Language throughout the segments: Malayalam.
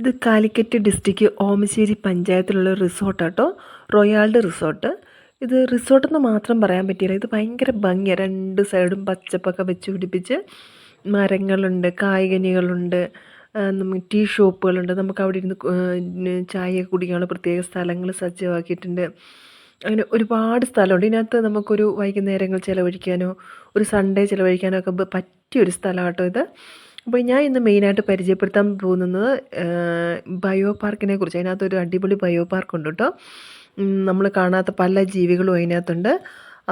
ഇത് കാലിക്കറ്റ് ഡിസ്ട്രിക്റ്റ് ഓമശ്ശേരി പഞ്ചായത്തിലുള്ള റിസോർട്ടാട്ടോ. റോയാൾഡ് റിസോർട്ട്. ഇത് റിസോർട്ടെന്ന് മാത്രം പറയാൻ പറ്റിയില്ല. ഇത് ഭയങ്കര ഭംഗിയാണ് രണ്ട് സൈഡും പച്ചപ്പൊക്കെ വെച്ച് പിടിപ്പിച്ച് മരങ്ങളുണ്ട് കായ്കനികളുണ്ട് ടീ ഷോപ്പുകളുണ്ട്. നമുക്ക് അവിടെ ഇരുന്ന് ചായ കുടിക്കാനുള്ള പ്രത്യേക സ്ഥലങ്ങൾ സജ്ജമാക്കിയിട്ടുണ്ട്. അങ്ങനെ ഒരുപാട് സ്ഥലമുണ്ട്. ഇതിനകത്ത് നമുക്കൊരു വൈകുന്നേരങ്ങൾ ചിലവഴിക്കാനോ ഒരു സൺഡേ ചിലവഴിക്കാനോ ഒക്കെ ബ- പറ്റിയൊരു കേട്ടോ ഇത്. അപ്പോൾ ഞാൻ ഇന്ന് മെയിനായിട്ട് പരിചയപ്പെടുത്താൻ പോകുന്നത് ബയോ പാർക്കിനെ കുറിച്ച്. അതിനകത്തൊരു അടിപൊളി ബയോ പാർക്ക് ഉണ്ട് കേട്ടോ നമ്മൾ കാണാത്ത പല ജീവികളും അതിനകത്തുണ്ട്.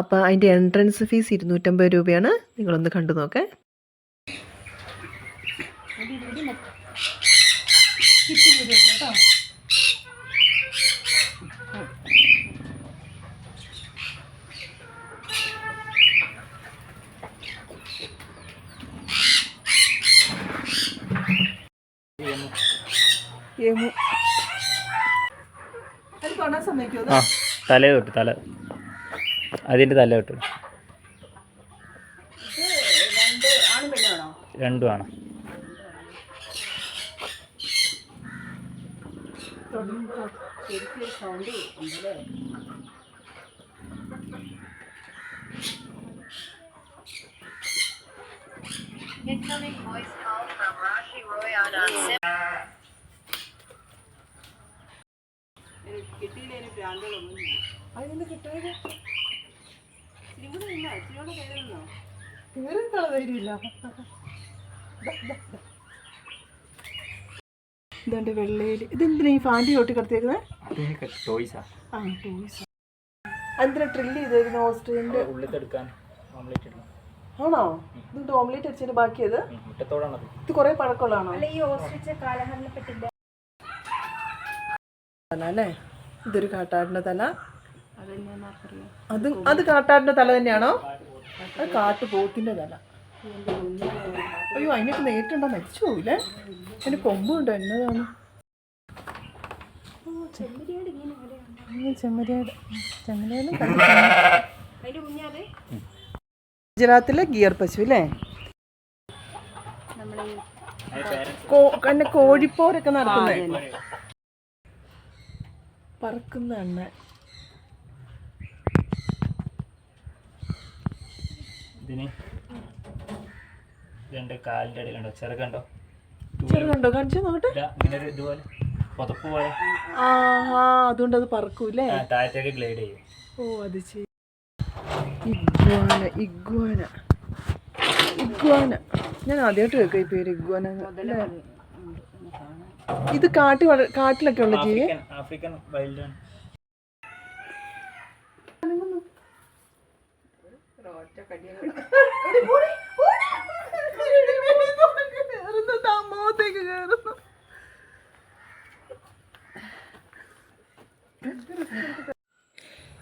അപ്പോൾ അതിന്റെ എൻട്രൻസ് ഫീസ് ഇരുന്നൂറ്റമ്പത് രൂപയാണ്. നിങ്ങളൊന്ന് കണ്ടു നോക്കേ. അത് കാണാൻ സമ്മതിക്കുമോ ആ തല തൊട്ട് തല അതിന്റെ തല തൊട്ട് രണ്ടുമാണ് Incoming voice call from Rashi Roy on on Sim. അതിന് കിട്ടാതെ കയറി ധൈര്യമില്ല? ഇതുണ്ട് വെള്ളയിൽ ഇതെന്തിനാ ഈ ഫാന്റി ചോട്ടി കിടത്തിയേക്കുന്നത് ടോയ്സാ ആ. ടൂറിസ് എന്തിനാ ട്രില്ല് ചെയ്തേക്കുന്നത് ഓസ്ട്രേലിയന്റെ ഉള്ളിത്തെടുക്കാൻ ഓംലേറ്റ് ഇടണം. ആണോ? ഇത് ഓംലേറ്റ് അടിച്ചതിന് ബാക്കിയത്? മുട്ടത്തോടാണത്. ഇത് കുറേ പഴക്കമുള്ളതാണോ? തല അല്ലേ ഇതൊരു കാട്ടാടിന്റെ തല. അത് അത് കാട്ടാടിന്റെ തല തന്നെയാണോ? അത് കാട്ടുപോത്തിന്റെ തല. അയ്യോ അതിനൊക്കെ നേരിട്ടുണ്ടോ? മരിച്ചു പോവില്ലേ അതിന് കൊമ്പുണ്ടോ എന്നതാണ്. ചെമ്മരിയാട് ചെമ്മരിയാട്. ഗുജറാത്തിലെ ഗിയർ പശു അല്ലേ? കോഴിപ്പോരൊക്കെ നടത്തുന്നേ. പറക്കുന്ന അണ്ണ ഇതിന് രണ്ട് കാലിന്റെ ഇടയിലുണ്ടോ? ചെറുകണ്ടോ ചെറുകണ്ടോ കാണിച്ചു നോക്കട്ടെ. ഇങ്ങനെ ഒരു ഇതുപോലെ. പുതപ്പ് പോലെ. ആ ആ അതുകൊണ്ട് അത് പറക്കൂലേ ആ, താഴത്തേക്ക് ഗ്ലൈഡ് ചെയ്യും. ഓ അത് ശരി. Iguana iguana. ഇഗ്വാന. ഞാൻ ആദ്യമായിട്ട് കേൾക്കാം ഈ പേര് ഇഗ്വാന? ഇത് കാട്ടി കാട്ടിലൊക്കെ ഉള്ള ജീവി ആഫ്രിക്കൻ വൈൽഡ്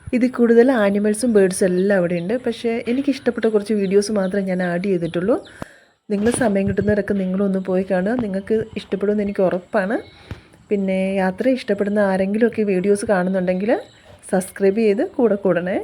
ഇത് കൂടുതൽ ആനിമൽസും ബേഡ്സും എല്ലാം അവിടെ ഉണ്ട് പക്ഷേ എനിക്കിഷ്ടപ്പെട്ട കുറച്ച് വീഡിയോസ് മാത്രമേ ഞാൻ ആഡ് ചെയ്തിട്ടുള്ളൂ. നിങ്ങൾ സമയം കിട്ടുന്നവരൊക്കെ നിങ്ങളൊന്ന് പോയി കാണുക. നിങ്ങൾക്ക് ഇഷ്ടപ്പെടുമെന്ന് എനിക്ക് ഉറപ്പാണ്. പിന്നെ യാത്ര ഇഷ്ടപ്പെടുന്ന ആരെങ്കിലുമൊക്കെ വീഡിയോസ് കാണുന്നുണ്ടെങ്കിൽ സബ്സ്ക്രൈബ് ചെയ്ത് കൂടെ കൂടണേ.